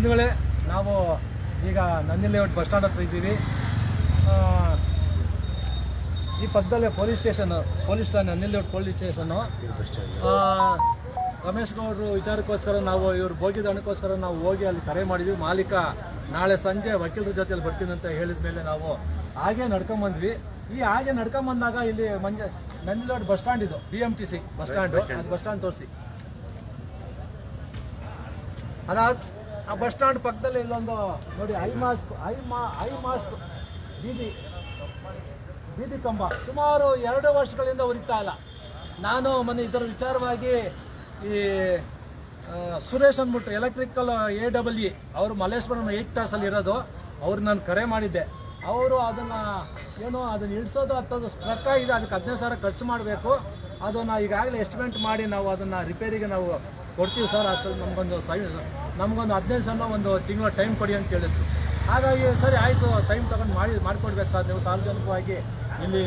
ಬಂಧುಗಳೇ ನಾವು ಈಗ ನಂದಿನಿ ಲೇಔಟ್ ಬಸ್ ಸ್ಟ್ಯಾಂಡ್ ಹತ್ರ ಇದ್ದೀವಿ. ಈ ಪಕ್ಕದಲ್ಲೇ ಪೊಲೀಸ್ ಸ್ಟೇಷನ್ ಪೊಲೀಸ್ ಠಾಣೆ Nandini layout police station Ramesh ಗೌಡರು ವಿಚಾರಕ್ಕೋಸ್ಕರ ನಾವು ಇವ್ರು ಬೋಗಿದ ಹಣಕ್ಕೋಸ್ಕರ ನಾವು ಹೋಗಿ ಅಲ್ಲಿ ಕರೆ ಮಾಡಿದ್ವಿ. ಮಾಲೀಕ ನಾಳೆ ಸಂಜೆ ವಕೀಲರ ಜೊತೆಯಲ್ಲಿ ಬರ್ತೀನಿ ಅಂತ ಹೇಳಿದ ಮೇಲೆ ನಾವು ಹಾಗೆ ನಡ್ಕೊಂಬಂದ್ವಿ. ಈ ಹಾಗೆ ನಡ್ಕೊಂಬಂದಾಗ ಇಲ್ಲಿ ಮಂಜೆ ನಂದಿನಿ ಲೇಔಟ್ ಬಸ್ ಸ್ಟ್ಯಾಂಡ್ ಇದು B M T C bus stand ಅದು ಬಸ್ ಸ್ಟ್ಯಾಂಡ್ ತೋರಿಸಿ. ಅದಾದ ಆ ಬಸ್ ಸ್ಟ್ಯಾಂಡ್ ಪಕ್ಕದಲ್ಲಿ ಇಲ್ಲೊಂದು, ನೋಡಿ ಐ ಮಾಸ್ಕ್ ಐ ಮಾ ಐ ಮಾಸ್ಕ್ ಬೀದಿ ಬೀದಿ ಕಂಬ. ಸುಮಾರು ಎರಡು ವರ್ಷಗಳಿಂದ ಉರಿತಾ ಇಲ್ಲ. ನಾನು ಮೊನ್ನೆ ಇದರ ವಿಚಾರವಾಗಿ ಈ ಸುರೇಶ್ ಅಂದ್ಬಿಟ್ಟು ಎಲೆಕ್ಟ್ರಿಕಲ್ ಎ ಡಬಲ್ ಇ ಅವರು ಮಲ್ಲೇಶ್ವರಂ ಏಟ್ ಕ್ಲಾಸಲ್ಲಿ ಇರೋದು. ಅವ್ರು ನಾನು ಕರೆ ಮಾಡಿದ್ದೆ. ಅವರು ಅದನ್ನು ಏನೋ ಅದನ್ನು ಇಳಿಸೋದು ಹತ್ತೋದು ಸ್ಟ್ರಕ್ ಆಗಿದೆ. ಅದಕ್ಕೆ ಹದಿನೈದು ಸಾವಿರ ಖರ್ಚು ಮಾಡಬೇಕು. ಅದನ್ನು ಈಗಾಗಲೇ ಎಸ್ಟಿಮೇಟ್ ಮಾಡಿ ನಾವು ಅದನ್ನು ರಿಪೇರಿಗೆ ನಾವು ಕೊಡ್ತೀವಿ ಸರ್. ಅಷ್ಟು ನಮಗೊಂದು ಸೈ ನಮಗೊಂದು ಹದಿನೈದು ಸಾವಿರ ಒಂದು ತಿಂಗಳ ಟೈಮ್ ಕೊಡಿ ಅಂತ ಹೇಳಿದ್ರು. ಹಾಗಾಗಿ ಸರಿ, ಆಯಿತು ಟೈಮ್ ತಗೊಂಡು ಮಾಡಿ, ಮಾಡಿಕೊಡ್ಬೇಕು ಸರ್ ನೀವು ಸಾರ್ವಜನಿಕವಾಗಿ ಇಲ್ಲಿ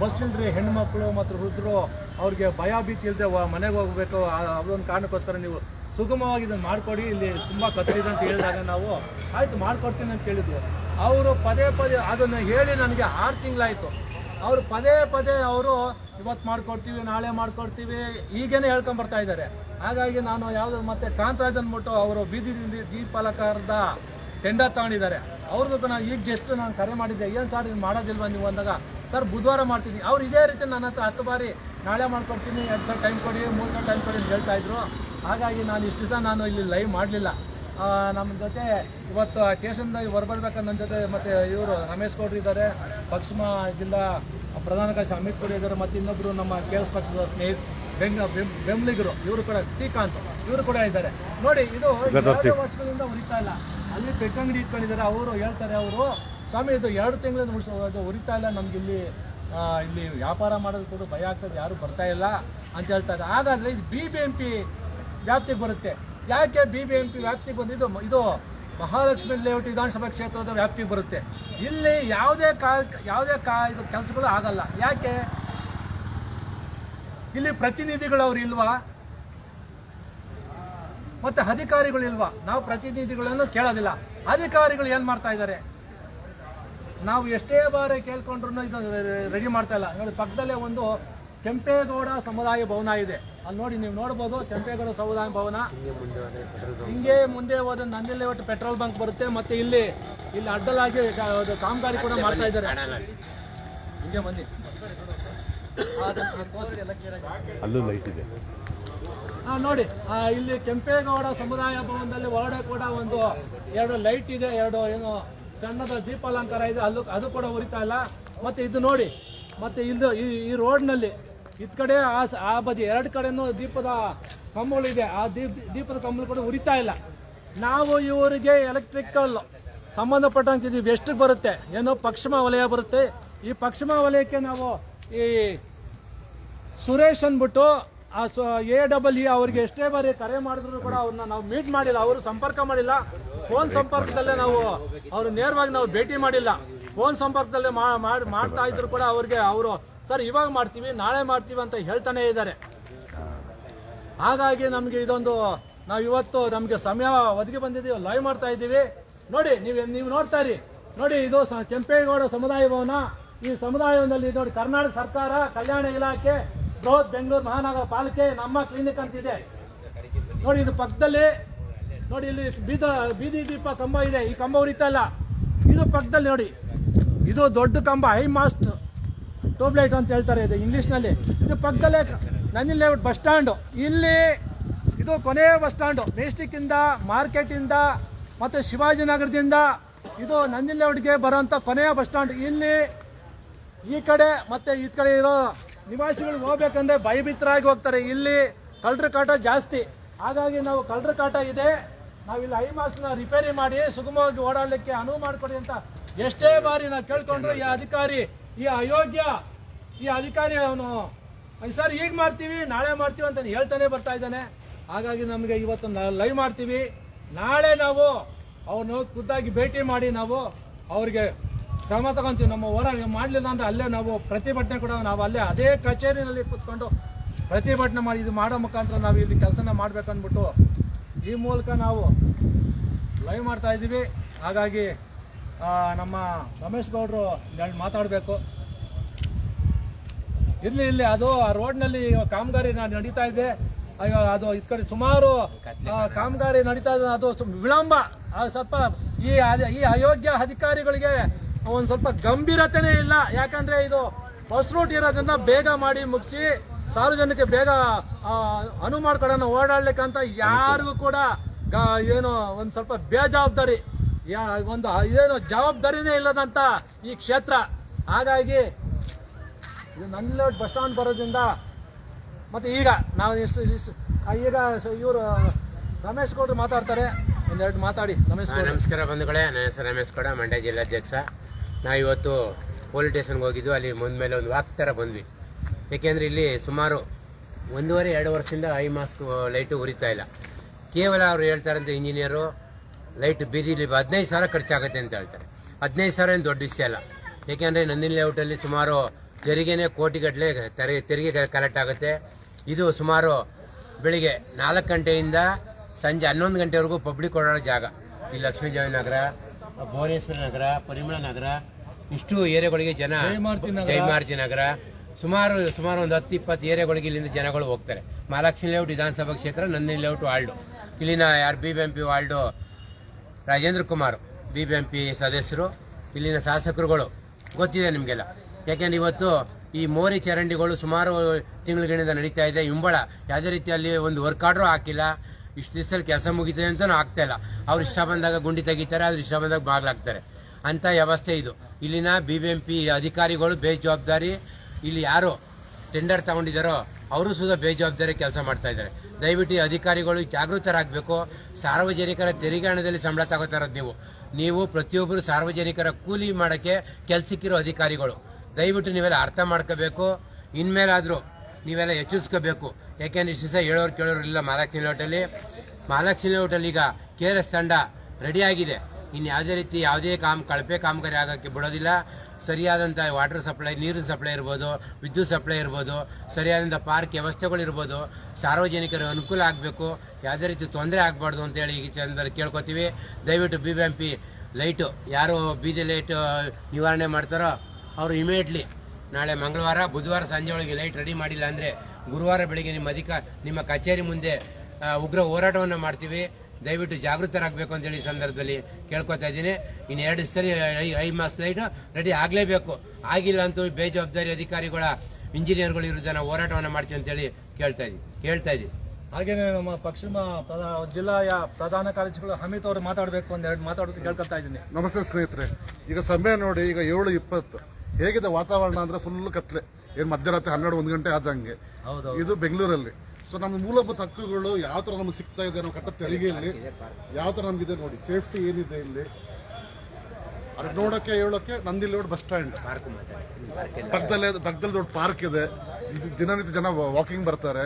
ಬಸ್ ಇಲ್ಲರಿ ಹೆಣ್ಮಕ್ಳು ಮತ್ತು ವೃದ್ಧರು ಅವ್ರಿಗೆ ಭಯ, ಭೀತಿ ಇಲ್ಲದೆ ಮನೆಗೆ ಹೋಗಬೇಕು. ಅದೊಂದು ಕಾರಣಕ್ಕೋಸ್ಕರ ನೀವು ಸುಗಮವಾಗಿ ಇದನ್ನು ಮಾಡಿಕೊಡಿ. ಇಲ್ಲಿ ತುಂಬ ಕತ್ತಲಿದೆ ಅಂತ ಹೇಳಿದಾಗ ನಾವು, ಆಯಿತು, ಮಾಡ್ಕೊಡ್ತೀನಿ ಅಂತ ಹೇಳಿದ್ವಿ. ಅವರು ಪದೇ ಪದೇ ಅದನ್ನು ಹೇಳಿ ನನಗೆ ಆರು ತಿಂಗಳಾಯಿತು. ಅವರು ಪದೇ ಪದೇ ಅವರು, ಇವತ್ತು ಮಾಡ್ಕೊಡ್ತೀವಿ, ನಾಳೆ ಮಾಡ್ಕೊಡ್ತೀವಿ. ಈಗೇನೆ ಹೇಳ್ಕೊಂಬರ್ತಾ ಇದ್ದಾರೆ. ಹಾಗಾಗಿ ನಾನು ಯಾವುದು ಮತ್ತೆ ಕಾಂತರಾಜನ್ ಬಿಟ್ಟು ಅವರು ಬೀದಿ ದೀಪಾಲಕರದ ಟೆಂಡರ್ ತಗೊಂಡಿದ್ದಾರೆ. ಅವ್ರಿಗೂ ನಾನು ಈಗ ಜಸ್ಟ್ ನಾನು ಕರೆ ಮಾಡಿದ್ದೆ, ಏನು ಸರ್ ಇದು ಮಾಡೋದಿಲ್ವಾ ನೀವು? ಅಂದಾಗ ಸರ್ ಬುಧವಾರ ಮಾಡ್ತೀನಿ. ಅವ್ರು ಇದೇ ರೀತಿ ನನ್ನ ಹತ್ರ ಹತ್ತು ಬಾರಿ ನಾಳೆ ಮಾಡ್ಕೊಡ್ತೀನಿ, ಎರಡು ಸಾವಿರ ಟೈಮ್ ಕೊಡಿ, ಮೂರು ಸಾವಿರ ಟೈಮ್ ಕೊಡಿ ಅಂತ ಹೇಳ್ತಾ ಇದ್ರು. ಹಾಗಾಗಿ ನಾನು ಇಷ್ಟು ದಿವಸ ನಾನು ಇಲ್ಲಿ ಲೈವ್ ಮಾಡಲಿಲ್ಲ. ನಮ್ಮ ಜೊತೆ ಇವತ್ತು ಸ್ಟೇಷನ್ದಾಗ ಹೊರಬರ್ಬೇಕಂತ ನನ್ನ ಜೊತೆ ಮತ್ತು ಇವರು ರಮೇಶ್ ಗೌಡ್ರು ಇದ್ದಾರೆ, ಪಕ್ಷಮ ಜಿಲ್ಲಾ ಪ್ರಧಾನ ಕಾರ್ಯದರ್ಶಿ ಅಮಿತ್ ಗೌಡ ಇದ್ದಾರೆ, ಮತ್ತು ಇನ್ನೊಬ್ಬರು ನಮ್ಮ ಕೆ ಎಸ್ ಪಕ್ಷದ ಸ್ನೇಹಿತ ಬೆಂಗ ಬೆಂಬಲಿಗರು ಇವರು ಕೂಡ ಶ್ರೀಕಾಂತ್ ಇವರು ಕೂಡ ಇದ್ದಾರೆ. ನೋಡಿ ಇದು ಎರಡು ವರ್ಷಗಳಿಂದ ಉರಿತಾ ಇಲ್ಲ. ಅಲ್ಲಿ ಪೆಟ್ಟಂಗಡಿ ಇಟ್ಕೊಂಡಿದ್ದಾರೆ. ಅವರು ಹೇಳ್ತಾರೆ ಅವರು ಸ್ವಾಮಿ ಇದು ಎರಡು ತಿಂಗಳಿಂದ ಮುಗಿಸೋ ಅದು ಉರಿತಾ ಇಲ್ಲ. ನಮ್ಗೆ ಇಲ್ಲಿ ಇಲ್ಲಿ ವ್ಯಾಪಾರ ಮಾಡೋದು ಕೂಡ ಭಯ ಆಗ್ತದೆ. ಯಾರು ಬರ್ತಾ ಇಲ್ಲ ಅಂತ ಹೇಳ್ತಾರೆ. ಹಾಗಾದ್ರೆ ಇದು ಬಿ ಬಿ ಎಂ ಪಿ ವ್ಯಾಪ್ತಿಗೆ ಬರುತ್ತೆ. ಯಾಕೆ ಬಿ ಬಿ ಎಂ ಪಿ ವ್ಯಾಪ್ತಿಗೆ ಬಂದಿದ್ದು ಇದು ಮಹಾಲಕ್ಷ್ಮಿ ಲೇಔಟ್ ವಿಧಾನಸಭಾ ಕ್ಷೇತ್ರದ ವ್ಯಾಪ್ತಿಗೆ ಬರುತ್ತೆ. ಇಲ್ಲಿ ಯಾವುದೇ ಕಾ ಯಾವುದೇ ಕಾ ಇದು ಕೆಲಸಗಳು ಆಗಲ್ಲ. ಯಾಕೆ? ಇಲ್ಲಿ ಪ್ರತಿನಿಧಿಗಳು ಅವ್ರು ಇಲ್ವಾ? ಮತ್ತೆ ಅಧಿಕಾರಿಗಳು ಇಲ್ವಾ? ನಾವು ಪ್ರತಿನಿಧಿಗಳನ್ನು ಕೇಳೋದಿಲ್ಲ. ಅಧಿಕಾರಿಗಳು ಏನ್ ಮಾಡ್ತಾ ಇದ್ದಾರೆ? ನಾವು ಎಷ್ಟೇ ಬಾರಿ ಕೇಳ್ಕೊಂಡ್ರು ಇದು ರೆಡಿ ಮಾಡ್ತಾ ಇಲ್ಲ. ನೋಡಿ, ಪಕ್ಕದಲ್ಲೇ ಒಂದು ಕೆಂಪೇಗೌಡ ಸಮುದಾಯ ಭವನ ಇದೆ. ಅಲ್ಲಿ ನೋಡಿ, ನೀವು ನೋಡ್ಬೋದು, ಕೆಂಪೇಗೌಡ ಸಮುದಾಯ ಭವನ. ಹಿಂಗೆ ಮುಂದೆ ಹೋದ ನಂದಿಲ್ಲಿ ಒಟ್ಟು ಪೆಟ್ರೋಲ್ ಬಂಕ್ ಬರುತ್ತೆ. ಮತ್ತೆ ಇಲ್ಲಿ ಇಲ್ಲಿ ಅಡ್ಡಲಾಗಿ ಕಾಮಗಾರಿ ಕೂಡ ಮಾಡ್ತಾ ಇದ್ದಾರೆ. ಹಿಂಗೆ ಬನ್ನಿ. ಅಲ್ಲೂ ಲೈಟ್ ಇದೆ. ನೋಡಿ ಇಲ್ಲಿ ಕೆಂಪೇಗೌಡ ಸಮುದಾಯ ಭವನದಲ್ಲಿ ಹೊರಡೆ ಕೂಡ ಒಂದು ಎರಡು ಲೈಟ್ ಇದೆ, ಎರಡು ಏನು ಸಣ್ಣದ ದೀಪಾಲಂಕಾರ ಇದೆ, ಅಲ್ಲೂ ಅದು ಕೂಡ ಉರಿತಾ ಇಲ್ಲ. ಮತ್ತೆ ಇದು ನೋಡಿ, ಮತ್ತೆ ಇದು ಈ ರೋಡ್ನಲ್ಲಿ ಇದ್ ಕಡೆ ಆ ಬದಿ ಎರಡು ಕಡೆನೂ ದೀಪದ ಕಂಬಗಳಿದೆ ಆ ದೀಪ ದೀಪದ ಕಂಬಗಳು ಕೂಡ ಉರಿತಾ ಇಲ್ಲ. ನಾವು ಇವರಿಗೆ ಎಲೆಕ್ಟ್ರಿಕಲ್ ಸಂಬಂಧಪಟ್ಟಂತಿದ್ದೀವಿ. ಇದು ಎಷ್ಟಿಗೆ ಬರುತ್ತೆ? ಏನೋ ಪಶ್ಚಿಮ ವಲಯ ಬರುತ್ತೆ. ಈ ಪಶ್ಚಿಮ ವಲಯಕ್ಕೆ ನಾವು ಈ ಸುರೇಶ್ ಅಂದ್ಬಿಟ್ಟು ಆ ಎ ಡಬಲ್ ಇ ಅವ್ರಿಗೆ ಎಷ್ಟೇ ಬಾರಿ ಕರೆ ಮಾಡಿದ್ರು ಕೂಡ ಅವ್ರನ್ನ ನಾವು ಮೀಟ್ ಮಾಡಿಲ್ಲ, ಅವರು ಸಂಪರ್ಕ ಮಾಡಿಲ್ಲ. ಫೋನ್ ಸಂಪರ್ಕದಲ್ಲೇ ನಾವು ಅವ್ರು ನೇರವಾಗಿ ನಾವು ಭೇಟಿ ಮಾಡಿಲ್ಲ. ಫೋನ್ ಸಂಪರ್ಕದಲ್ಲೇ ಮಾಡ್ತಾ ಇದ್ರು ಕೂಡ ಅವ್ರಿಗೆ ಅವರು, ಸರ್, ಇವಾಗ ಮಾಡ್ತೀವಿ, ನಾಳೆ ಮಾಡ್ತೀವಿ ಅಂತ ಹೇಳ್ತಾನೆ ಇದ್ದಾರೆ. ಹಾಗಾಗಿ ನಮಗೆ ಇದೊಂದು, ನಾವು ಇವತ್ತು ನಮಗೆ ಸಮಯ ಒದಗಿ ಬಂದಿದ್ದೀವಿ ಲೈವ್ ಮಾಡ್ತಾ ಇದ್ದೀವಿ. ನೋಡಿ, ನೀವು ನೀವು ನೋಡ್ತಾ ಇರಿ. ನೋಡಿ, ಇದು ಕೆಂಪೇಗೌಡ ಸಮುದಾಯ ಭವನ. ಈ ಸಮುದಾಯದಲ್ಲಿ ನೋಡಿ, ಕರ್ನಾಟಕ ಸರ್ಕಾರ, ಕಲ್ಯಾಣ ಇಲಾಖೆ, ಬೃಹತ್ ಬೆಂಗಳೂರು ಮಹಾನಗರ ಪಾಲಿಕೆ ನಮ್ಮ ಕ್ಲಿನಿಕ್ ಅಂತಿದೆ. ನೋಡಿ, ಇದು ಪಕ್ಕದಲ್ಲಿ, ನೋಡಿ, ಇಲ್ಲಿ ಬೀದ, ಬೀದಿ ದೀಪ ಕಂಬ ಇದೆ. ಈ ಕಂಬ ಉರಿತಾ ಇದು ಪಕ್ಕದಲ್ಲಿ ನೋಡಿ. ಇದು ದೊಡ್ಡ ಕಂಬ ಹೈ ಮಾಸ್ಟ್ ಟ್ಯೂಬ್ಲೈಟ್ ಅಂತ ಹೇಳ್ತಾರೆ ಇದು ಇಂಗ್ಲೀಷ್ನಲ್ಲಿ ಇದು ಪಕ್ಕದಲ್ಲೇ ನನ್ನಿಲ್ಲಿ ಬಸ್ ಸ್ಟ್ಯಾಂಡು ಇಲ್ಲಿ ಇದು ಕೊನೆಯ ಬಸ್ ಸ್ಟ್ಯಾಂಡು ಮೇಸ್ಟಿಕ್ಕಿಂದ ಮಾರ್ಕೆಟಿಂದ ಮತ್ತು ಶಿವಾಜಿನಗರದಿಂದ ಇದು ನಂದಿನ ಲೇಔಟ್ಗೆ ಬರುವಂಥ ಕೊನೆಯ ಬಸ್ ಸ್ಟ್ಯಾಂಡ್ ಇಲ್ಲಿ ಈ ಕಡೆ ಮತ್ತೆ ಈ ಕಡೆ ಇರೋ ನಿವಾಸಿಗಳು ಹೋಗ್ಬೇಕಂದ್ರೆ ಭಯಭೀತರಾಗಿ ಹೋಗ್ತಾರೆ. ಇಲ್ಲಿ ಕಳ್ಳರ ಕಾಟ ಜಾಸ್ತಿ. ಹಾಗಾಗಿ ನಾವು ಕಳ್ಳರ ಕಾಟ ಇದೆ. ನಾವು ಇಲ್ಲಿ ಐ ಮಾಸ್ಕ್ನ ರಿಪೇರಿ ಮಾಡಿ ಸುಗಮವಾಗಿ ಓಡಾಡಲಿಕ್ಕೆ ಅನುವು ಮಾಡಿಕೊಡಿ ಅಂತ ಎಷ್ಟೇ ಬಾರಿ ನಾವು ಕೇಳ್ಕೊಂಡ್ರು ಈ ಅಧಿಕಾರಿ, ಈ ಅಯೋಗ್ಯ, ಈ ಅಧಿಕಾರಿ ಅವನು ಸರ್ ಈಗ ಮಾಡ್ತೀವಿ, ನಾಳೆ ಮಾಡ್ತೀವಿ ಅಂತ ಹೇಳ್ತಾನೆ ಬರ್ತಾ ಇದ್ದಾನೆ. ಹಾಗಾಗಿ ನಮಗೆ ಇವತ್ತು ಲೈವ್ ಮಾಡ್ತೀವಿ. ನಾಳೆ ನಾವು ಅವನು ಖುದ್ದಾಗಿ ಭೇಟಿ ಮಾಡಿ ನಾವು ಅವ್ರಿಗೆ ಕ್ರಮ ತಗೊಂತೀವಿ ನಮ್ಮ ಹೋರಾಟ ಮಾಡಲಿಲ್ಲ ಅಂದ್ರೆ ಅಲ್ಲೇ ನಾವು ಪ್ರತಿಭಟನೆ ಕೂಡ ನಾವು ಅಲ್ಲೇ ಅದೇ ಕಚೇರಿನಲ್ಲಿ ಕೂತ್ಕೊಂಡು ಪ್ರತಿಭಟನೆ ಮಾಡಿ ಇದು ಮಾಡೋ ಮುಖಾಂತರ ನಾವು ಇಲ್ಲಿ ಕೆಲಸನ ಮಾಡ್ಬೇಕಂದ್ಬಿಟ್ಟು ಈ ಮೂಲಕ ನಾವು ಲೈವ್ ಮಾಡ್ತಾ ಇದ್ದೀವಿ. ಹಾಗಾಗಿ ನಮ್ಮ ರಮೇಶ್ ಗೌಡರು ಇಲ್ಲಿ ಮಾತಾಡಬೇಕು. ಇಲ್ಲಿ ಇಲ್ಲಿ ಅದು ಆ ರೋಡ್ನಲ್ಲಿ ಕಾಮಗಾರಿ ನಡೀತಾ ಇದೆ. ಅದು ಇದ್ ಕಡೆ ಸುಮಾರು ಕಾಮಗಾರಿ ನಡೀತಾ ಇದೆ. ಅದು ವಿಳಂಬ. ಸ್ವಲ್ಪ ಈ ಈ ಅಯೋಗ್ಯ ಅಧಿಕಾರಿಗಳಿಗೆ ಒಂದ್ ಸ್ವಲ್ಪ ಗಂಭೀರತೆನೇ ಇಲ್ಲ. ಯಾಕಂದ್ರೆ ಇದು ಬಸ್ ರೂಟ್ ಇರೋದ್ರಿಂದ ಬೇಗ ಮಾಡಿ ಮುಗಿಸಿ ಸಾರ್ವಜನಿಕ ಬೇಗ ಅನುವು ಮಾಡ್ಕೊಳ್ಳೋಣ ಓಡಾಡ್ಲಿಕ್ಕಂತ ಯಾರಿಗೂ ಕೂಡ ಏನು ಒಂದ್ ಸ್ವಲ್ಪ ಬೇಜವಾಬ್ದಾರಿ. ಯಾ ಒಂದು ಏನು ಜವಾಬ್ದಾರಿನೇ ಇಲ್ಲದಂತ ಈ ಕ್ಷೇತ್ರ. ಹಾಗಾಗಿ ಇದು ನಂದಿಲೋಟ್ ಬಸ್ ಸ್ಟಾಂಡ್ ಬರೋದ್ರಿಂದ ಮತ್ತೆ ಈಗ ನಾವು ಈಗ ಇವರು ರಮೇಶ್ ಗೌಡ್ರು ಮಾತಾಡ್ತಾರೆ. ಒಂದೆರಡು ಮಾತಾಡಿ. ಹಾ, ನಮಸ್ಕಾರ ಬಂಧುಗಳೇ. ನನ್ನ ಹೆಸರು ರಮೇಶ್ ಗೌಡ ಮಂಡ್ಯ ಜಿಲ್ಲಾಧ್ಯಕ್ಷ. ನಾವು ಇವತ್ತು ಪೊಲೀಸ್ ಸ್ಟೇಷನ್ಗೆ ಹೋಗಿದ್ದು ಅಲ್ಲಿ ಮುಂದ್ಮೇಲೆ ಒಂದು ವಾಕ್ ಥರ ಬಂದ್ವಿ. ಏಕೆಂದರೆ ಇಲ್ಲಿ ಸುಮಾರು ಒಂದೂವರೆ, ಎರಡು ವರ್ಷದಿಂದ ಐ ಮಾಸ್ಕ್ ಲೈಟು ಉರಿತಾ ಇಲ್ಲ. ಕೇವಲ ಅವ್ರು ಹೇಳ್ತಾರಂತೆ, ಇಂಜಿನಿಯರು, ಲೈಟ್ ಬೀದಿಲಿ ಹದಿನೈದು ಸಾವಿರ ಖರ್ಚಾಗುತ್ತೆ ಅಂತ ಹೇಳ್ತಾರೆ. ಹದಿನೈದು ಸಾವಿರ ಏನು ದೊಡ್ಡ ವಿಷಯ ಅಲ್ಲ. ಏಕೆಂದರೆ ನಂದಿನಿ ಲೇಔಟಲ್ಲಿ ಸುಮಾರು ತೆರಿಗೆನೇ ಕೋಟಿಗಟ್ಟಲೆ ತೆರಿಗೆ ತೆರಿಗೆ ಕಲೆಕ್ಟ್ ಆಗುತ್ತೆ. ಇದು ಸುಮಾರು ಬೆಳಿಗ್ಗೆ ನಾಲ್ಕು ಗಂಟೆಯಿಂದ ಸಂಜೆ ಹನ್ನೊಂದು ಗಂಟೆವರೆಗೂ ಪಬ್ಲಿಕ್ ಓಡಾಡೋ ಜಾಗ. ಈ ಲಕ್ಷ್ಮೀದೇವಿ ನಗರ ಭುವನೇಶ್ವರ ನಗರ ಪರಿಮಳ ನಗರ ಇಷ್ಟು ಏರಿಯಾಗಳಿಗೆ ಜನ ಜೈಮಾರ್ಜಿ ನಗರ. ಸುಮಾರು ಸುಮಾರು ಒಂದು ಹತ್ತು ಇಪ್ಪತ್ತು ಏರಿಯಾಗಳಿಗೆ ಇಲ್ಲಿಂದ ಜನಗಳು ಹೋಗ್ತಾರೆ. ಮಹಾಲಕ್ಷ್ಮಿ ಲೇಔಟ್ ವಿಧಾನಸಭಾ ಕ್ಷೇತ್ರ ನಂದಿನಿ ಲೇಔಟ್ ವಾರ್ಡು. ಇಲ್ಲಿನ ಯಾರು B B M P ward Rajendra Kumar B B M P ಸದಸ್ಯರು ಇಲ್ಲಿನ ಶಾಸಕರುಗಳು. ಗೊತ್ತಿದೆ ನಿಮಗೆಲ್ಲ. ಯಾಕೆಂದ್ರೆ ಇವತ್ತು ಈ ಮೋರಿ ಚರಂಡಿಗಳು ಸುಮಾರು ತಿಂಗಳುಗಳಿಂದ ನಡೀತಾ ಇದೆ. ಇಂಬಳ ಯಾವುದೇ ರೀತಿಯಲ್ಲಿ ಒಂದು ವರ್ಕ್ ಆರ್ಡ್ರು ಹಾಕಿಲ್ಲ. ಇಷ್ಟು ದಿವಸದಲ್ಲಿ ಕೆಲಸ ಮುಗಿತದೆ ಅಂತಲೂ ಆಗ್ತಾ ಇಲ್ಲ. ಅವ್ರು ಇಷ್ಟ ಬಂದಾಗ ಗುಂಡಿ ತೆಗಿತಾರೆ ಅವ್ರು ಇಷ್ಟ ಬಂದಾಗ ಬಾಗ್ಲಾಗ್ತಾರೆ. ಅಂತ ವ್ಯವಸ್ಥೆ ಇದು. ಇಲ್ಲಿನ ಬಿ ಬಿ ಎಂ ಪಿ ಅಧಿಕಾರಿಗಳು ಬೇಜವಾಬ್ದಾರಿ. ಇಲ್ಲಿ ಯಾರು ಟೆಂಡರ್ ತಗೊಂಡಿದ್ದಾರೋ ಅವರು ಸುದ ಬೇಜವಾಬ್ದಾರಿ ಕೆಲಸ ಮಾಡ್ತಾ ಇದ್ದಾರೆ. ದಯವಿಟ್ಟು ಅಧಿಕಾರಿಗಳು ಜಾಗೃತರಾಗಬೇಕು. ಸಾರ್ವಜನಿಕರ ತೆರಿಗೆ ಹಣದಲ್ಲಿ ಸಂಬಳ ತಗೋತಾ ಇರೋದು ನೀವು. ನೀವು ಪ್ರತಿಯೊಬ್ಬರು ಸಾರ್ವಜನಿಕರ ಕೂಲಿ ಮಾಡೋಕ್ಕೆ ಕೆಲಸಕ್ಕಿರೋ ಅಧಿಕಾರಿಗಳು. ದಯವಿಟ್ಟು ನೀವೆಲ್ಲ ಅರ್ಥ ಮಾಡ್ಕೋಬೇಕು. ಇನ್ಮೇಲಾದರೂ ನೀವೆಲ್ಲ ಎಚ್ಚರಿಸ್ಕೋಬೇಕು ಯಾಕೆಂದ್ರೆ ಇಷ್ಟು ಹೇಳೋರು ಕೇಳೋರು ಇಲ್ಲ. ಮಹಾಲಕ್ಷ್ಮಿ ಲೇಔಟಲ್ಲಿ ಮಹಾಲಕ್ಷ್ಮಿ ಹೋಟೆಲ್ ಈಗ ಕೆ ಆರ್ ಎಸ್ ತಂಡ ರೆಡಿಯಾಗಿದೆ ಇನ್ನು ಯಾವುದೇ ರೀತಿ ಯಾವುದೇ ಕಾಮ್, ಕಳಪೆ ಕಾಮಗಾರಿ ಆಗೋಕ್ಕೆ ಬಿಡೋದಿಲ್ಲ. ಸರಿಯಾದಂಥ ವಾಟರ್ ಸಪ್ಲೈ ನೀರಿನ ಸಪ್ಲೈ ಇರ್ಬೋದು, ವಿದ್ಯುತ್ ಸಪ್ಲೈ ಇರ್ಬೋದು ಸರಿಯಾದಂಥ ಪಾರ್ಕ್ ವ್ಯವಸ್ಥೆಗಳು ಇರ್ಬೋದು. ಸಾರ್ವಜನಿಕರ ಅನುಕೂಲ ಆಗಬೇಕು. ಯಾವುದೇ ರೀತಿ ತೊಂದರೆ ಆಗಬಾರ್ದು ಅಂತೇಳಿ ಈಗ ಚಂದ್ರ ಕೇಳ್ಕೊತೀವಿ. ದಯವಿಟ್ಟು B B M P light ಯಾರು ಬೀದಿ ಲೈಟು ನಿವಾರಣೆ ಮಾಡ್ತಾರೋ, ಅವರು ಇಮಿಡಿಯೇಟ್ಲಿ ನಾಳೆ ಮಂಗಳವಾರ, ಬುಧವಾರ ಸಂಜೆ ಒಳಗೆ ಲೈಟ್ ರೆಡಿ ಮಾಡಿಲ್ಲ ಅಂದರೆ ಗುರುವಾರ ಬೆಳಿಗ್ಗೆ ನಿಮ್ಮ ಅಧಿಕ ನಿಮ್ಮ ಕಚೇರಿ ಮುಂದೆ ಉಗ್ರ ಹೋರಾಟವನ್ನು ಮಾಡ್ತೀವಿ. ದಯವಿಟ್ಟು ಜಾಗೃತರಾಗಬೇಕು ಅಂತೇಳಿ ಈ ಸಂದರ್ಭದಲ್ಲಿ ಕೇಳ್ಕೊತಾ ಇದ್ದೀನಿ. ಇನ್ನು ಎರಡು ಸರಿ high- high mast light ready ಆಗಲೇಬೇಕು. ಆಗಿಲ್ಲ ಅಂತೂ ಬೇಜವಾಬ್ದಾರಿ ಅಧಿಕಾರಿಗಳ ಇಂಜಿನಿಯರ್ಗಳು ವಿರುದ್ಧ ನಾವು ಹೋರಾಟವನ್ನು ಮಾಡ್ತೀವಿ ಅಂತೇಳಿ ಕೇಳ್ತಾ ಇದ್ದೀವಿ ಕೇಳ್ತಾ ಇದ್ದೀವಿ ಹಾಗೇನೆ ನಮ್ಮ ಪಶ್ಚಿಮ ಪ್ರಧಾ- ಜಿಲ್ಲೆಯ ಪ್ರಧಾನ ಕಾರ್ಯದರ್ಶಿಗಳು ಅಮಿತ್ ಅವರು ಮಾತಾಡಬೇಕು ಎರಡು ಮಾತಾಡೋದು ಕೇಳ್ಕೊತಾ ಇದ್ದೀನಿ. ನಮಸ್ತೆ ಸ್ನೇಹಿತರೆ. ಈಗ ಸಮಯ ನೋಡಿ ಈಗ ಏಳು ಇಪ್ಪತ್ತು. ಹೇಗಿದೆ ವಾತಾವರಣ ಅಂದ್ರೆ ಫುಲ್ ಕತ್ಲೆ? ಏನ್ ಮಧ್ಯರಾತ್ರಿ ಹನ್ನೆರಡು ಒಂದು ಗಂಟೆ ಆದಂಗೆ ಇದು ಬೆಂಗಳೂರಲ್ಲಿ. ಸೊ ನಮ್ಮ ಮೂಲಭೂತ ಹಕ್ಕುಗಳು ಯಾವ ತರ ನಮ್ಗೆ ಸಿಗ್ತಾ ಇದೆ ನಾವು ಕಟ್ಟ ತೆರಿಗೆಯಲ್ಲಿ ಯಾವ ತರ ನಮ್ಗಿದೆ ನೋಡಿ. ಸೇಫ್ಟಿ ಏನಿದೆ ಇಲ್ಲಿ? ಅದು ನೋಡಕ್ಕೆ ಹೇಳೋಕೆ ನಂದಿಲ್ಲಿ ನೋಡಿ ಬಸ್ ಸ್ಟ್ಯಾಂಡ್ ಪಕ್ಕದಲ್ಲೇ ಪಕ್ಕದಲ್ಲಿ ದೊಡ್ಡ ಪಾರ್ಕ್ ಇದೆ. ಇದು ದಿನನಿತ್ಯ ಜನ ವಾಕಿಂಗ್ ಬರ್ತಾರೆ.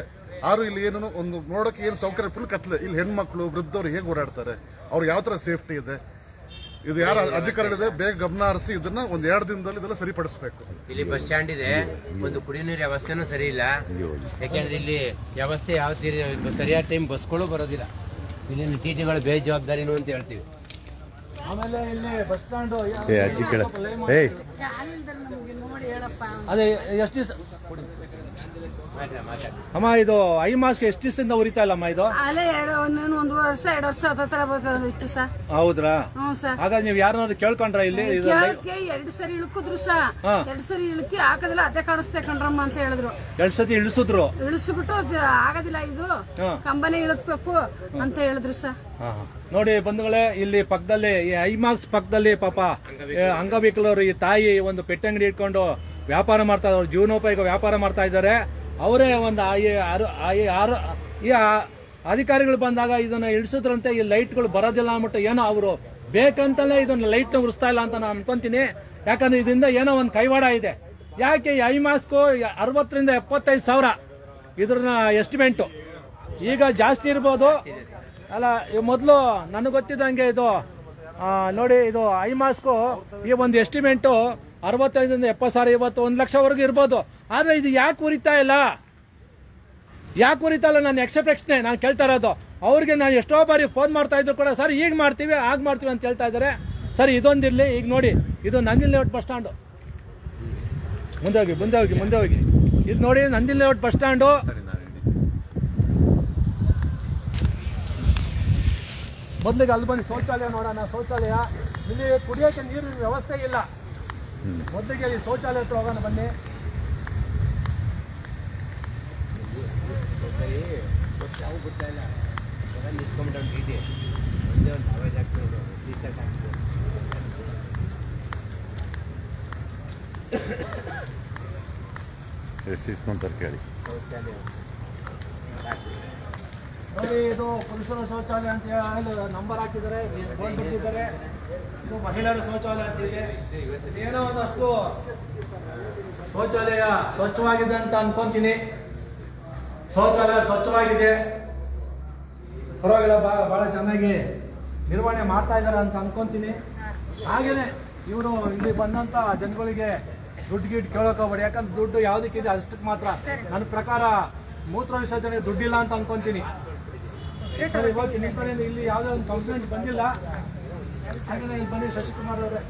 ಆರು ಇಲ್ಲಿ ಏನೋ ಒಂದು ನೋಡಕ್ಕೆ ಏನು ಸೌಕರ್ಯ ಫುಲ್ ಕತ್ಲೆ. ಇಲ್ಲಿ ಹೆಣ್ಮಕ್ಳು ವೃದ್ಧವ್ರು ಹೇಗೆ ಓಡಾಡ್ತಾರೆ. ಅವ್ರು ಯಾವ ತರ ಸೇಫ್ಟಿ ಇದೆ? ಇದು ಯಾರ ಅಧಿಕಾರಿಗಳಿದೆ ಬೇಗ ಗಮನ ಹರಿಸಿ ಇದನ್ನ ಒಂದ್ ಎರಡು ದಿನದಲ್ಲಿ ಇದೆಲ್ಲ ಸರಿಪಡಿಸಬೇಕು. ಇಲ್ಲಿ ಬಸ್ ಸ್ಟ್ಯಾಂಡ್ ಇದೆ. ಒಂದು ಕುಡಿಯೋ ನೀರು ವ್ಯವಸ್ಥೆನೂ ಸರಿ ಇಲ್ಲ. ಯಾಕೆಂದ್ರೆ ಇಲ್ಲಿ ವ್ಯವಸ್ಥೆ ಯಾವ ತೀರಿ ಸರಿಯಾದ ಟೈಮ್ ಬಸ್ಗಳು ಬರೋದಿಲ್ಲ. ಇಲ್ಲಿನ ಟಿಟಿಗಳು ಬೇಜವಾಬ್ದಾರಿನೂ ಅಂತ ಹೇಳ್ತೀವಿ. ಆಮೇಲೆ ಇಲ್ಲಿ ಬಸ್ ಸ್ಟ್ಯಾಂಡ್ ಅಜ್ಜಿ ಕೇಳ ಅದೇ ಎಷ್ಟು ದಿವಸ ಅಮ್ಮ ಇದು ಐ ಮಾಸ್ಕ್ ಎಷ್ಟು ದಿವಸದಿಂದ ಉರಿತಾ ಇಲ್ಲಮ್ಮ ಇದು? ಅಲ್ಲೇ ಎರಡು ಒಂದು ವರ್ಷ ಎರಡು ವರ್ಷ ಹತ್ತತ್ರ ಬರ್ತದಿತ್ತು ಸರ್. ಹೌದ್ರಾ? ಹ್ಞೂ ಸರ್. ಹಾಗಾದ್ರೆ ನೀವು ಯಾರನ್ನಾದ್ರು ಕೇಳ್ಕೊಂಡ್ರ ಇಲ್ಲಿ? ಇದು ಕೇಳಕ್ಕೆ ಎರಡು ಸರಿ ಇಳ್ಕುದ್ರು ಸಾ ಹಾ. ಎರಡು ಸರಿ ಇಳ್ಕಿ ಹಾಕದಿಲ್ಲ ಅದೇ ಕಾಣಿಸ್ತೇ ಕಣ್ರಮ್ಮ ಅಂತ ಹೇಳಿದ್ರು. ಎರಡ್ ಸತಿ ಇಳಿಸಿದ್ರು? ಇಳಿಸ್ಬಿಟ್ಟು ಅದು ಆಗೋದಿಲ್ಲ ಇದು. ಹಾ. ಕಂಬನೇ ಇಳಕ್ಬೇಕು ಅಂತ ಹೇಳಿದ್ರು ಸರ್. ನೋಡಿ ಬಂಧುಗಳೇ ಇಲ್ಲಿ ಪಕ್ಕದಲ್ಲಿ ಈ ಐ ಮಾರ್ಕ್ಸ್ ಪಕ್ಕದಲ್ಲಿ ಪಾಪ ಏ, ಅಂಗವಿಕಲರು ಈ ತಾಯಿ ಒಂದು ಪೆಟ್ಟಂಗಡಿ ಇಟ್ಕೊಂಡು ವ್ಯಾಪಾರ ಮಾಡ್ತಾ ಇದ್ದಾರೆ ಜೀವನೋಪಾಯ ವ್ಯಾಪಾರ ಮಾಡ್ತಾ ಇದ್ದಾರೆ. ಅವರೇ ಒಂದು ಈ ಅಧಿಕಾರಿಗಳು ಬಂದಾಗ ಇದನ್ನ ಇಳಿಸಿದ್ರಂತೆ, ಈ ಲೈಟ್ಗಳು ಬರೋದಿಲ್ಲ ಅಂದ್ಬಿಟ್ಟು ಏನೋ ಅವರು ಬೇಕಂತಲೇ ಇದನ್ನ ಲೈಟ್ನ ಉರಿಸ್ತಾ ಇಲ್ಲ ಅಂತ ನಾನು ಅನ್ಕೊಂತೀನಿ. ಯಾಕಂದ್ರೆ ಇದರಿಂದ ಏನೋ ಒಂದು ಕೈವಾಡ ಇದೆ. ಯಾಕೆ ಐ ಮಾಸ್ಕು ಅರವತ್ತರಿಂದ ಎಪ್ಪತ್ತೈದು ಸಾವಿರ ಇದ್ರನ್ನ ಎಸ್ಟಿಮೇಟು. ಈಗ ಜಾಸ್ತಿ ಇರ್ಬೋದು. ಅಲ್ಲ ಮೊದಲು ನನಗೆ ಗೊತ್ತಿದ್ದಂಗೆ ಇದು ನೋಡಿ, ಇದು ಐ ಮಾಸ್ಕು ಈ ಒಂದು ಎಸ್ಟಿಮೇಟು ಅರವತ್ತೈದರಿಂದ ಎಪ್ಪತ್ತು ಸಾವಿರ ಇವತ್ತು ಒಂದು ಲಕ್ಷವರೆಗೂ ಇರ್ಬೋದು. ಆದರೆ ಇದು ಯಾಕೆ ಉರಿತಾ ಇಲ್ಲ? ಯಾಕೆ ಉರಿತಾ ಇಲ್ಲ ನಾನು ಎಕ್ಸೆ ಪ್ರಶ್ನೆ? ನಾನು ಕೇಳ್ತಾ ಇರೋದು. ಅವ್ರಿಗೆ ನಾನು ಎಷ್ಟೋ ಬಾರಿ ಫೋನ್ ಮಾಡ್ತಾ ಇದ್ರು ಕೂಡ, ಸರ್ ಈಗ ಮಾಡ್ತೀವಿ ಆಗ ಮಾಡ್ತೀವಿ ಅಂತ ಹೇಳ್ತಾ ಇದ್ದಾರೆ. ಸರ್, ಇದೊಂದಿರಲಿ, ಈಗ ನೋಡಿ, ಇದು ನಂದಿಲ್ ಲೇಔಟ್ ಬಸ್ ಸ್ಟ್ಯಾಂಡು ಮುಂದೆ ಹೋಗಿ ಮುಂದೆ ಹೋಗಿ ಮುಂದೆ ಹೋಗಿ. ಇದು ನೋಡಿ ನಂದಿಲ್ ಲೇಔಟ್ ಬಸ್ ಸ್ಟ್ಯಾಂಡು ಮೊದಲಿಗೆ ಅಲ್ಲಿ ಬಂದು ಶೌಚಾಲಯ ನೋಡೋಣ, ಶೌಚಾಲಯ. ಇಲ್ಲಿ ಕುಡಿಯೋಕ್ಕೆ ನೀರಿನ ವ್ಯವಸ್ಥೆ ಇಲ್ಲ. ಮೊದಲಿಗೆ ಈ ಶೌಚಾಲಯ ಹತ್ರ ಹೋಗೋಣ ಬನ್ನಿ. ಬಸ್ ಯಾವ ಬಿಡ್ತಾ ಇಲ್ಲ ಎಲ್ಲ ನಿಲ್ಸ್ಕೊಂಬಿಟ್ಟು ಒಂದು ಒಂದೇ ಒಂದು ಅವಾಜ್ ಹಾಕ್ಕೊಂಡು ಟಿ ಶರ್ಟ್ ಹಾಕ್ಕೊಂಡು ಎಷ್ಟು ಇಸ್ಕೊಂತಾರೆ ಕೇಳಿ ಶೌಚಾಲಯ ನೋಡಿ ಇದು ಪುರುಷರ ಶೌಚಾಲಯ ಅಂತ ಹೇಳಿ ನಂಬರ್ ಹಾಕಿದ್ದಾರೆ ಬೋರ್ಡ್ ಬಿಟ್ಟಿದ್ದಾರೆ ಮಹಿಳೆಯರ ಶೌಚಾಲಯ ಅಂತ ಇದೆ. ಏನೋ ಒಂದಷ್ಟು ಶೌಚಾಲಯ ಸ್ವಚ್ಛವಾಗಿದೆ ಅಂತ ಅನ್ಕೊಂತೀನಿ. ಶೌಚಾಲಯ ಸ್ವಚ್ಛವಾಗಿದೆ. ಪರವಾಗಿಲ್ಲ, ಬಾ ಭಾಳ ಚೆನ್ನಾಗಿ ನಿರ್ವಹಣೆ ಮಾಡ್ತಾ ಇದ್ದಾರೆ ಅಂತ ಅನ್ಕೊಂತೀನಿ. ಹಾಗೇನೆ, ಇವರು ಇಲ್ಲಿ ಬಂದಂತ ಜನಗಳಿಗೆ ದುಡ್ಡು ಗಿಡ್ ಹೋಗ್ಬೇಡಿ. ಯಾಕಂದ್ರೆ ದುಡ್ಡು ಯಾವ್ದಕ್ಕಿದೆ, ಅಷ್ಟಕ್ಕೆ ಮಾತ್ರ. ನನ್ನ ಪ್ರಕಾರ ಮೂತ್ರ ವಿಸರ್ಜನೆ ದುಡ್ಡಿಲ್ಲ ಅಂತ ಅನ್ಕೊಂತೀನಿ. ಇವತ್ತು ಇಲ್ಲಿ ಯಾವುದೇ ಒಂದು ಕಂಪ್ಲೇಂಟ್ ಬಂದಿಲ್ಲ. ಬನ್ನಿ ಶಶಿಕುಮಾರ್ ಅವರೇ.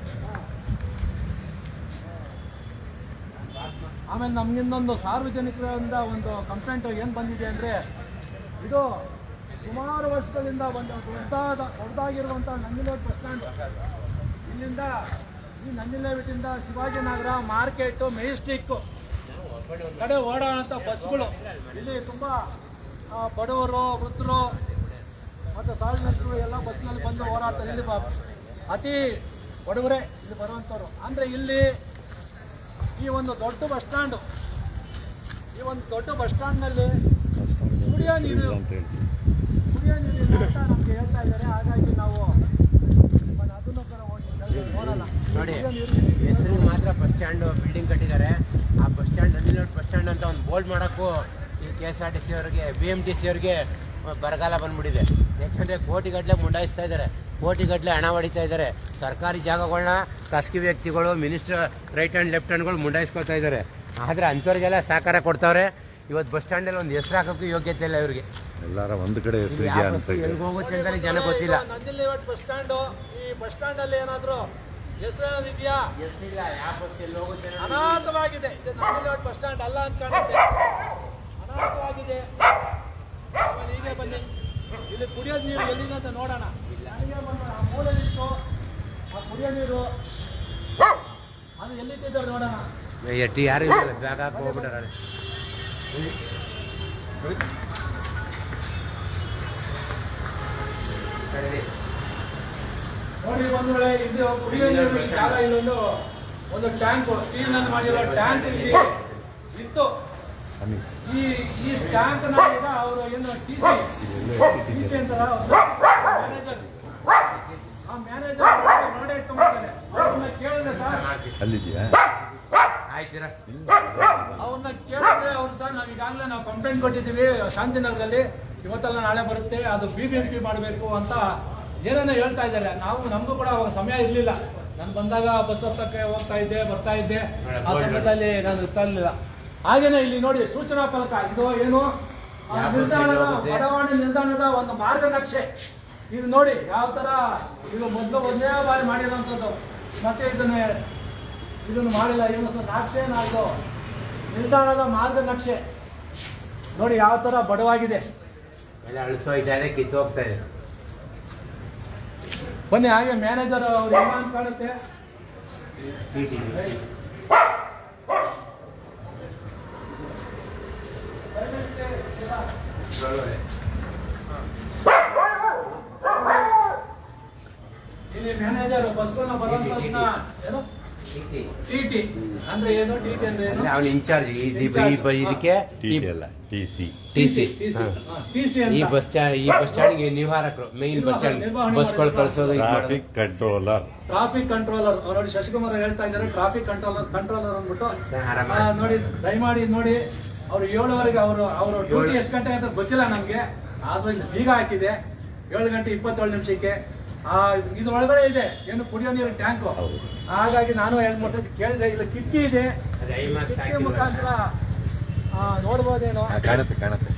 ಆಮೇಲೆ ನಮ್ಗಿಂದೊಂದು ಸಾರ್ವಜನಿಕರಿಂದ ಒಂದು ಕಂಪ್ಲೇಂಟ್ ಏನು ಬಂದಿದೆ ಅಂದರೆ, ಇದು ಸುಮಾರು ವರ್ಷಗಳಿಂದ ಒಂದು ದೊಡ್ಡದಾದ ದೊಡ್ಡದಾಗಿರುವಂಥ ನಂದಿಲೇಟ್ ಬಸ್ ಸ್ಟ್ಯಾಂಡ್ ಇಲ್ಲಿಂದ ಈ ನಂದಿಲೇಬಿಟ್ಟಿಂದ ಶಿವಾಜಿನಗರ ಮಾರ್ಕೆಟು ಮೆಜಿಸ್ಟಿಕ್ಕು ಕಡೆ ಓಡಾಡುವಂಥ ಬಸ್ಗಳು ಇಲ್ಲಿ ತುಂಬ ಬಡವರು, ವೃದ್ಧರು ಮತ್ತು ಸಾರ್ವಜನಿಕರು ಎಲ್ಲ ಬಸ್ನಲ್ಲಿ ಬಂದು ಓಡಾಡ್ತಾರೆ ಇಲ್ಲಿ ಅತಿ ಒಡವರೆ ಇಲ್ಲಿ ಬರುವಂಥವ್ರು ಅಂದರೆ ಇಲ್ಲಿ ಈ ಒಂದು ದೊಡ್ಡ ಬಸ್ ಸ್ಟ್ಯಾಂಡು ಈ ಒಂದು ದೊಡ್ಡ ಬಸ್ ಸ್ಟ್ಯಾಂಡ್ನಲ್ಲಿ ಕುಡಿಯೋ ನೀರು ಕುಡಿಯೋ ನೀರು ಅಂತ ನಮಗೆ ಹೇಳ್ತಾ ಇದ್ದಾರೆ. ಹಾಗಾಗಿ ನಾವು ಬಟ್ ಅದನ್ನು ಕೂಡ ಹೋಗಿ ನೋಡಲ್ಲ. ನೋಡಿ ಹೆಸರಿನ ಹೆಸರಿಗೆ ಮಾತ್ರ ಬಸ್ ಸ್ಟ್ಯಾಂಡು ಬಿಲ್ಡಿಂಗ್ ಕಟ್ಟಿದ್ದಾರೆ. ಆ ಬಸ್ ಸ್ಟ್ಯಾಂಡ್ ಅಲ್ಲಿ ಬಸ್ ಸ್ಟ್ಯಾಂಡ್ ಅಂತ ಒಂದು ಬೋರ್ಡ್ ಮಾಡೋಕ್ಕೂ ಈ K S R T C ಅವ್ರಿಗೆ ಬಿ ಎಂ ಟಿ ಸಿ ಅವ್ರಿಗೆ ಬರಗಾಲ ಬಂದ್ಬಿಟ್ಟಿದೆ. ಯಾಕಂದರೆ ಕೋಟಿಗಟ್ಟಲೆ ಮುಂಡಾಯಿಸ್ತಾ ಇದ್ದಾರೆ. ಕೋಟಿಗಟ್ಟಲೆ ಹಣ ಹೊಡಿತಾ ಇದ್ದಾರೆ. ಸರ್ಕಾರಿ ಜಾಗಗಳನ್ನ ಖಾಸಗಿ ವ್ಯಕ್ತಿಗಳು ಮಿನಿಸ್ಟರ್ ರೈಟ್ ಹ್ಯಾಂಡ್ ಲೆಫ್ಟ್ ಹ್ಯಾಂಡ್ಗಳು ಮುಂಡಾಯಿಸ್ಕೊತಾ ಇದ್ದಾರೆ. ಆದರೆ ಅಂಥವ್ರಿಗೆಲ್ಲ ಸಹಕಾರ ಕೊಡ್ತಾವ್ರೆ. ಇವತ್ತು ಬಸ್ ಸ್ಟ್ಯಾಂಡಲ್ಲಿ ಒಂದು ಹೆಸರು ಹಾಕೋಕ್ಕೂ ಯೋಗ್ಯತೆ ಇಲ್ಲ ಇವರಿಗೆ. ಎಲ್ಲರ ಒಂದು ಕಡೆ ಹೆಸರಿಗೆ ಅಂತ ಎಲ್ಲಿಗೆ ಹೋಗುತ್ತೆ ಅಂತಲೇ ಜನ ಗೊತ್ತಿಲ್ಲ. ನಂದಿಲ್ಲಿ ಲೇಔಟ್ ಬಸ್ ಸ್ಟ್ಯಾಂಡು. ಈ ಬಸ್ ಸ್ಟ್ಯಾಂಡ್ ಅಲ್ಲಿ ಏನಾದ್ರು ಹೆಸರು ಇದೆಯಾ? ಹೆಸರಿಲ್ಲ ಯಾವ ಬಸ್ ಎಲ್ಲಿ ಹೋಗುತ್ತೆ ಅನಾಥವಾಗಿದೆ. ಇದು ಬಸ್ ಸ್ಟ್ಯಾಂಡ್ ಅಲ್ಲ ಅಂತ ಕಾಣುತ್ತೆ. ಅನಾಥವಾಗಿದೆ. ಹೀಗೆ ಬನ್ನಿ. ಇಲ್ಲಿ ಕುಡಿಯೋದು ನೀರು ಎಲ್ಲಿದೆ ಅಂತ ನೋಡೋಣ. ಎಟ್ಟು ಯಾರು ಇಲ್ಲ, ಬ್ಯಾಗ್ ಹಾಕಿ ಹೋಗ್ಬಿಟ್ಟಾರೆ ನೋಡಿ ಒಂದು ವೇಳೆ ಇದು ಕುಡಿಯೋ ನೀರು ಜಾಗ ಇಲ್ಲೊಂದು ಒಂದು ಟ್ಯಾಂಕ್ ಸ್ಟೀಲ್ನಲ್ಲಿ ಮಾಡಿರೋ ಟ್ಯಾಂಕ್ ಇಲ್ಲಿ ಇತ್ತು ಈ ಈ ಟ್ಯಾಂಕ್ನ ಅವರು ಏನು ಟಿ ಸಿ ಟಿ ಸಿ ಅಂತಾರ ಮ್ಯಾನೇಜರ್ ಆ ಮ್ಯಾನೇಜರ್ ನೋಡೇ ಇಟ್ಕೊಂಡಿದ್ದಾರೆ ಅವ್ರನ್ನ ಕೇಳಿದ್ರೆ ಸರ್ ಅಲ್ಲಿದ್ಯಾ ಆಯ್ತೀರಾ? ಅವ್ರನ್ನ ಕೇಳಿದ್ರೆ ಅವ್ರು ಸರ್ ನಾವು ಈಗಾಗಲೇ ನಾವು ಕಂಪ್ಲೇಂಟ್ ಕೊಟ್ಟಿದ್ದೀವಿ ಶಾಂತಿನಗರದಲ್ಲಿ. ಇವತ್ತೆಲ್ಲ ನಾಳೆ ಬರುತ್ತೆ. ಅದು ಬಿ ಬಿ ಎಂ ಪಿ ಮಾಡಬೇಕು ಅಂತ ಏನೇನೋ ಹೇಳ್ತಾ ಇದ್ದಾರೆ. ನಾವು ನಮಗೂ ಕೂಡ ಅವಾಗ ಸಮಯ ಇರಲಿಲ್ಲ. ನಾನು ಬಂದಾಗ ಬಸ್ ಹತ್ತಕ್ಕೆ ಹೋಗ್ತಾ ಇದ್ದೆ ಬರ್ತಾ ಇದ್ದೆ. ಆ ಸಮಯದಲ್ಲಿ ನಾನು ಇರ್ತಾ ಇರಲಿಲ್ಲ ಹಾಗೇನೆ ಇಲ್ಲಿ ನೋಡಿ ಸೂಚನಾ ಫಲಕ. ಇದು ಏನು? ನಿಲ್ದಾಣದ? ಬಡಾವಣೆ ನಿಲ್ದಾಣದ ಒಂದು ಮಾರ್ಗನಕ್ಷೆ. ಇದು ನೋಡಿ ಯಾವ ತರ ಇದು ಮೊದಲು ಒಂದೇ ಬಾರಿ ಮಾಡಿರೋಂಥದ್ದು ಮತ್ತೆ ಇದನ್ನ ಇದನ್ನು ಮಾಡಿಲ್ಲ ಏನು ಸಹ ನಕ್ಷೆ ನಾಲ್ಕು ನಿಲ್ದಾಣದ ಮಾರ್ಗನಕ್ಷೆ ನೋಡಿ ಯಾವ ತರ ಬಡವಾಗಿದೆ. ಎಲ್ಲ ಕಿತ್ತು ಹೋಗ್ತಾ ಇದೆ. ಬನ್ನಿ ಹಾಗೆ ಮ್ಯಾನೇಜರ್ ಅವ್ರು ಏನು ಅಂತ ಕಾಣುತ್ತೆ. ಏನು ಟಿ ಟಿ. ಅಂದ್ರೆ ಏನು? ಟಿ ಟಿ ಅಂದ್ರೆ ಏನು? ಅವನು ಇನ್ಚಾರ್ಜ್ ಇದಕ್ಕೆ ಟಿ ಟಿ ಅಲ್ಲ T C. T C. T C ಈ ಬಸ್ ಸ್ಟ್ಯಾಂಡ್ ಈ ಬಸ್ ಸ್ಟ್ಯಾಂಡ್ಗೆ ನಿವಾರಕರು ಮೇನ್ ಬಸ್ ಸ್ಟ್ಯಾಂಡ್ ಬಸ್ಗಳು. ಕಳಿಸೋದು ಟ್ರಾಫಿಕ್ ಕಂಟ್ರೋಲರ್ ಟ್ರಾಫಿಕ್ ಕಂಟ್ರೋಲರ್ ಅವರು ನೋಡಿ ಶಶಿಕುಮಾರ್ ಹೇಳ್ತಾ ಇದ್ದಾರೆ ಟ್ರಾಫಿಕ್ ಕಂಟ್ರೋಲರ್ ಕಂಟ್ರೋಲರ್ ಅಂದ್ಬಿಟ್ಟು. ನೋಡಿ ದಯಮಾಡಿ ನೋಡಿ ಅವ್ರು ಏಳುವರೆಗೆ ಅವರು ಅವರು ಡ್ಯೂಟಿ. ಎಷ್ಟು ಗಂಟೆ ಅಂತ ಗೊತ್ತಿಲ್ಲ ನಮಗೆ ಆದ್ರೂ ಈಗ ಬೀಗ ಹಾಕಿದೆ. ಏಳು ಗಂಟೆ ಇಪ್ಪತ್ತೇಳು ನಿಮಿಷಕ್ಕೆ. ಆ ಇದು ಒಳಗಡೆ ಇದೆ. ಏನು ಕುಡಿಯೋ ನೀರಿನ ಟ್ಯಾಂಕು. ಹಾಗಾಗಿ ನಾನು ಎರಡು ಮೂರು ಸತಿ ಕೇಳಿದೆ ಇಲ್ಲ ಕಿಟಕಿ ಇದೆ. ಕಿಟಕಿ? ಮುಖಾಂತರ ಆ, ನೋಡ್ಬೋದೇನೋ. ಕಾಣುತ್ತೆ ಕಾಣುತ್ತೆ.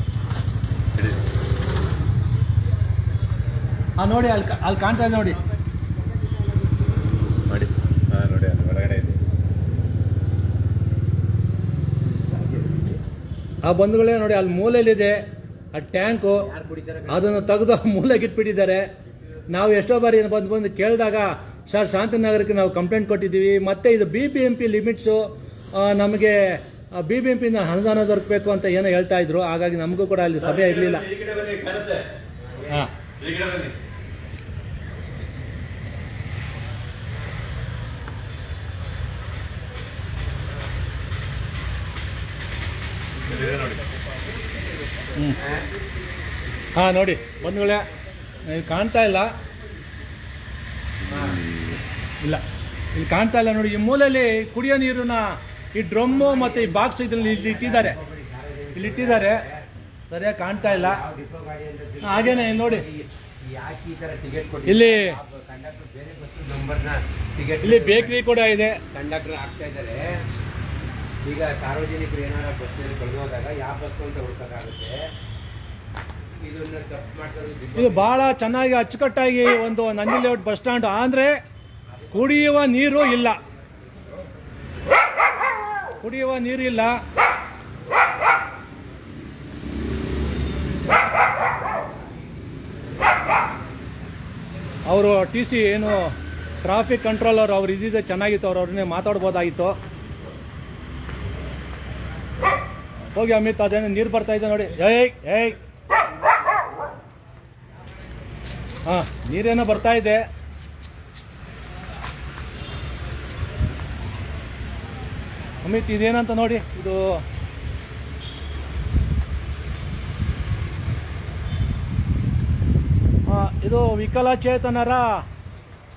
ಆ ಹಾಂ ನೋಡಿ ಅಲ್ಲಿ ಅಲ್ಲಿ ಕಾಣ್ತಾ ಇದೆ ನೋಡಿ. ನೋಡಿ. ಹಾಂ ನೋಡಿ ಅಲ್ಲಿ ಹೊರಗಡೆ ಇದೆ. ಆ ಬಂಧುಗಳೇ ನೋಡಿ ಅಲ್ಲಿ ಮೂಲೆಯಲ್ಲಿದೆ. ಆ ಟ್ಯಾಂಕು. ಅದನ್ನು ತೆಗೆದು ಮೂಲೆಗೆ ಇಟ್ಬಿಟ್ಟಿದ್ದಾರೆ. ನಾವು ಎಷ್ಟೋ ಬಾರಿ ಬಂದು ಬಂದು ಕೇಳಿದಾಗ ಸರ್ ಶಾಂತನಗರಕ್ಕೆ ನಾವು ಕಂಪ್ಲೇಂಟ್ ಕೊಟ್ಟಿದ್ದೀವಿ. ಮತ್ತೆ ಇದು B B M P limits ನಮಗೆ ಬಿ ಬಿ ಎಂ ಪಿನ ಅನುದಾನ ದೊರಕಬೇಕು ಅಂತ ಏನೋ ಹೇಳ್ತಾ ಇದ್ರು. ಹಾಗಾಗಿ ನಮಗೂ ಕೂಡ ಅಲ್ಲಿ ಸಭೆ ಇರಲಿಲ್ಲ. ಹಾಂ. ಹಾಂ ನೋಡಿ ಬಂಧುಗಳೇ ಇಲ್ಲಿ ಕಾಣ್ತಾ ಇಲ್ಲ. ಇಲ್ಲ. ಇಲ್ಲಿ ಕಾಣ್ತಾ ಇಲ್ಲ ನೋಡಿ, ಈ ಮೂಲೆಯಲ್ಲಿ ಕುಡಿಯೋ ನೀರನ್ನ ಈ ಡ್ರಮ್ಮು ಮತ್ತು ಈ ಬಾಕ್ಸ್ ಇದ್ರಲ್ಲಿ ಇಲ್ಲಿ ಇಟ್ಟಿದ್ದಾರೆ. ಇಲ್ಲಿ ಇಟ್ಟಿದ್ದಾರೆ. ಸರಿಯಾಗಿ ಕಾಣ್ತಾ ಇಲ್ಲ. ಹಾಗೇನೆ ನೋಡಿ. ಇಲ್ಲಿ ಇಲ್ಲಿ ಬೇಕರಿ ಕೂಡ ಇದೆ. ಕಂಡಕ್ಟರ್ ಆಗ್ತಾ ಇದ್ದಾರೆ. ಈಗ ಸಾರ್ವಜನಿಕರು ಏನಾರ ಬಸ್ನಲ್ಲಿ ಕಳೆದೋದಾಗ ಯಾವ ಬಸ್ ಅಂತ ಹುಡುಕಾಗುತ್ತೆ ಇದು ಬಹಳ ಚೆನ್ನಾಗಿ ಅಚ್ಚುಕಟ್ಟಾಗಿ ಒಂದು ನಂದಿ ಲೇಔಟ್ ಬಸ್ ಸ್ಟ್ಯಾಂಡ್ ಅಂದ್ರೆ ಕುಡಿಯುವ ನೀರು ಇಲ್ಲ. ಕುಡಿಯುವ ನೀರು ಇಲ್ಲ. ಅವರು ಟಿ ಸಿ ಏನು ಟ್ರಾಫಿಕ್ ಕಂಟ್ರೋಲರ್ ಅವ್ರು ಇದ್ದಿದ್ದೆ ಚೆನ್ನಾಗಿತ್ತು, ಅವ್ರು ಅವ್ರನ್ನೇ ಮಾತಾಡ್ಬೋದಾಗಿತ್ತು. ಹೋಗಿ ಅಮಿತ್, ಅದೇನು ನೀರು ಬರ್ತಾ ಇದೆ ನೋಡಿ. ಏಯ್ ಏಯ್. ಹಾ, ನೀರೇನೋ ಬರ್ತಾ ಇದೆ. ಅಮಿತ್, ಇದೇನಂತ ನೋಡಿ, ಇದು ಇದು ವಿಕಲಚೇತನರ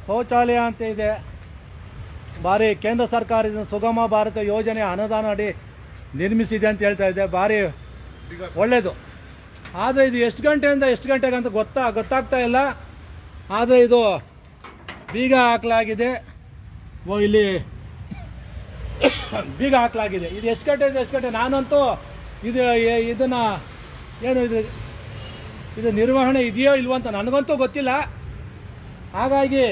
ಶೌಚಾಲಯ ಅಂತ ಇದೆ. ಭಾರಿ ಕೇಂದ್ರ ಸರ್ಕಾರ ಇದನ್ನು ಸುಗಮ ಭಾರತ ಯೋಜನೆ ಅನುದಾನ ಅಡಿ ನಿರ್ಮಿಸಿದೆ ಅಂತ ಹೇಳ್ತಾ ಇದೆ. ಭಾರಿ ಒಳ್ಳೇದು. ಆದರೆ ಇದು ಎಷ್ಟು ಗಂಟೆಯಿಂದ ಎಷ್ಟು ಗಂಟೆಗೆ ಅಂತ ಗೊತ್ತಾ ಗೊತ್ತಾಗ್ತಾ ಇಲ್ಲ. ಆದರೆ ಇದು ಬೀಗ ಹಾಕಲಾಗಿದೆ. ಓ, ಇಲ್ಲಿ ಬೀಗ ಹಾಕಲಾಗಿದೆ. ಇದು ಎಷ್ಟು ಗಂಟೆ ಎಷ್ಟು ಗಂಟೆ? ನಾನಂತೂ ಇದು ಇದನ್ನ ಏನು ಇದು ಇದು ನಿರ್ವಹಣೆ ಇದೆಯೋ ಇಲ್ವೋ ಅಂತ ನನಗಂತೂ ಗೊತ್ತಿಲ್ಲ. ಹಾಗಾಗಿ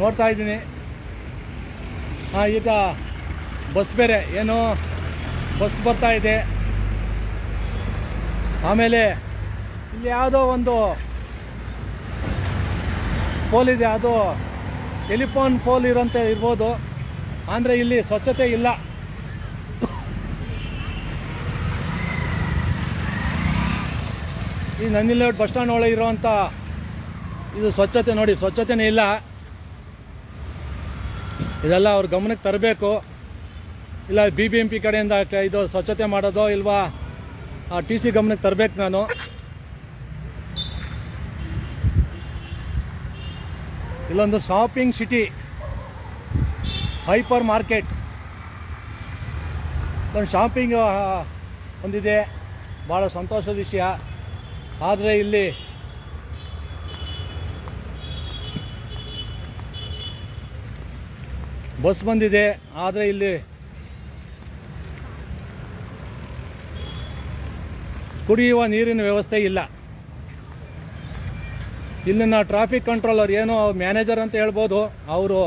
ನೋಡ್ತಾ ಇದ್ದೀನಿ. ಈಗ ಬಸ್ ಬೇರೆ. ಏನು ಬಸ್ ಬರ್ತಾ ಇದೆ. ಆಮೇಲೆ ಇಲ್ಲಿ ಯಾವುದೋ ಒಂದು ಪೋಲ್ ಇದೆ, ಅದು ಟೆಲಿಫೋನ್ ಪೋಲ್ ಇರೋಂತೆ ಇರ್ಬೋದು. ಅಂದರೆ ಇಲ್ಲಿ ಸ್ವಚ್ಛತೆ ಇಲ್ಲ. ಈ ನಂದಿಲೇಔಟ್ ಬಸ್ ಸ್ಟ್ಯಾಂಡ್ ಒಳಗೆ ಇರುವಂಥ ಇದು ಸ್ವಚ್ಛತೆ ನೋಡಿ, ಸ್ವಚ್ಛತೆನೇ ಇಲ್ಲ. ಇದೆಲ್ಲ ಅವ್ರ ಗಮನಕ್ಕೆ ತರಬೇಕು. ಇಲ್ಲ ಬಿ ಬಿ ಎಂ ಪಿ ಕಡೆಯಿಂದ ಇದು ಸ್ವಚ್ಛತೆ ಮಾಡೋದೋ ಇಲ್ವಾ? ಟಿ ಸಿ ಗಮನಕ್ಕೆ ತರಬೇಕು ನಾನು. ಇಲ್ಲೊಂದು ಶಾಪಿಂಗ್ ಸಿಟಿ ಹೈಪರ್ ಮಾರ್ಕೆಟ್ ಒಂದು ಶಾಪಿಂಗ್ ಒಂದಿದೆ. ಭಾಳ ಸಂತೋಷದ ವಿಷಯ. ಆದರೆ ಇಲ್ಲಿ ಬಸ್ ಬಂದಿದೆ. ಆದರೆ ಇಲ್ಲಿ ಕುಡಿಯುವ ನೀರಿನ ವ್ಯವಸ್ಥೆ ಇಲ್ಲ. ಇಲ್ಲಿನ ಟ್ರಾಫಿಕ್ ಕಂಟ್ರೋಲರ್ ಏನೋ ಮ್ಯಾನೇಜರ್ ಅಂತ ಹೇಳ್ಬೋದು. ಅವರು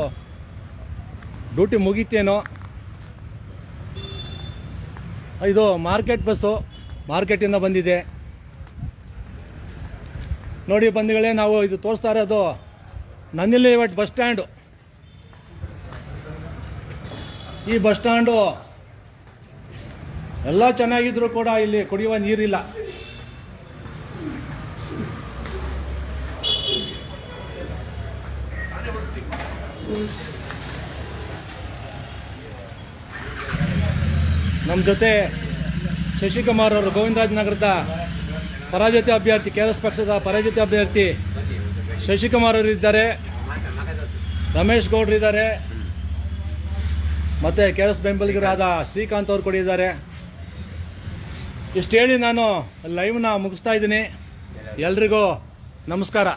ಡ್ಯೂಟಿ ಮುಗಿತೇನೋ. ಇದು ಮಾರ್ಕೆಟ್ ಬಸ್ಸು ಮಾರ್ಕೆಟಿಂದ ಬಂದಿದೆ. ನೋಡಿ ಬಂದಿಗಳೇ ನಾವು ಇದು ತೋರಿಸ್ತಾ ಇರೋದು ಇವತ್ತು ಬಸ್ ಸ್ಟ್ಯಾಂಡು ಈ ಬಸ್ ಸ್ಟ್ಯಾಂಡು ಎಲ್ಲ ಚೆನ್ನಾಗಿದ್ರು ಕೂಡ ಇಲ್ಲಿ ಕುಡಿಯುವ ನೀರಿಲ್ಲ. ನಮ್ಮ ಜೊತೆ ಶಶಿಕುಮಾರ್ ಅವರು ಗೋವಿಂದರಾಜನಗರದ ಪರಾಜಿತ ಅಭ್ಯರ್ಥಿ ಕೆ ಎಸ್ ಪಕ್ಷದ ಪರಾಜಿತ ಅಭ್ಯರ್ಥಿ ಶಶಿಕುಮಾರ್ ಅವರು ಇದ್ದಾರೆ. ರಮೇಶ್ ಗೌಡ್ರು ಇದ್ದಾರೆ. ಮತ್ತೆ ಕೆ ಎಸ್ ಬೆಂಬಲಿಗರಾದ ಶ್ರೀಕಾಂತ್ ಅವರು ಕೂಡ ಇದ್ದಾರೆ. ಇಷ್ಟು ಹೇಳಿ ನಾನು ಲೈವ್ನ ಮುಗಿಸ್ತಾ ಇದ್ದೀನಿ. ಎಲ್ರಿಗೂ ನಮಸ್ಕಾರ.